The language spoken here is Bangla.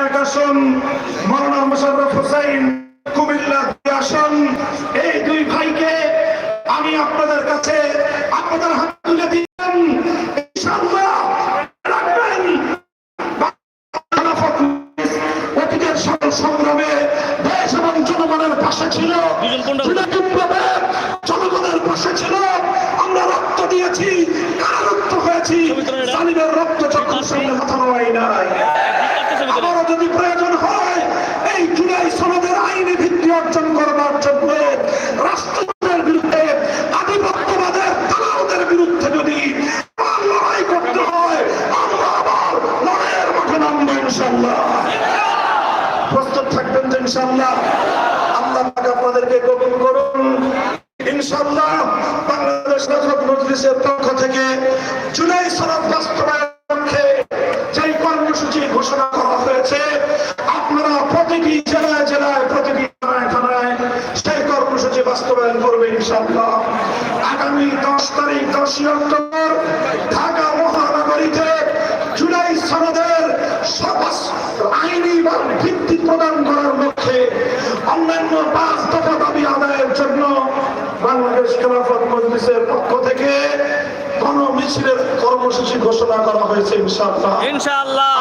এক আসন মৌলানা মোশাররফ কুমিল্লা দুই আসন। এই দুই ভাইকে আমি আপনাদের কাছে আপনাদের হাত তুলে দিলাম। ইনশাআল্লাহ রাখবেন। খেলাফত অতীতের সকল সংগ্রামে দেশ এবং জনগণের পাশে ছিল। জনগণের পাশে ছিল আমরা রক্ত দিয়েছি কারা রক্ত হয়েছি জালিমের রক্ত যখন সামনে মাথা নোয়াই নাই আবারও যদি প্রয়োজন হয় এই জুলাই সনদের আইনি ভিত্তি অর্জন করবার জন্য রাষ্ট্রদের বিরুদ্ধে, আধিপত্যবাদের দালালদের বিরুদ্ধে যদি লড়াই করতে হয়, আমরা আবার লড়াইয়ের মাঠে ইনশাল্লাহ প্রস্তুত থাকবেন ইনশাল্লাহ আল্লাহ আপনাদেরকে করুন। ইনশাল্লাহ বাংলাদেশ মজলিসের পক্ষ থেকে জুলাই সনদ বাস্তবায়নের লক্ষ্যে যেই কর্মসূচি ঘোষণা করা হয়েছে, আপনারা প্রতিটি জেলায় জেলায় প্রতিটি বাস্তবায়ন করবে ইনশাল্লাহ আগামী দশ তারিখ দশই অক্টোবর ঢাকা মহানগরীতে জুলাই সনদের আইনি বা ভিত্তি প্রদান করার লক্ষ্যে অন্যান্য পাঁচ দফা দাবি আদায়ের জন্য বাংলাদেশ খেলাফত মজলিসের পক্ষ থেকে গণ মিছিলের কর্মসূচি ঘোষণা করা হয়েছে ইনশাআল্লাহ। ইনশাআল্লাহ।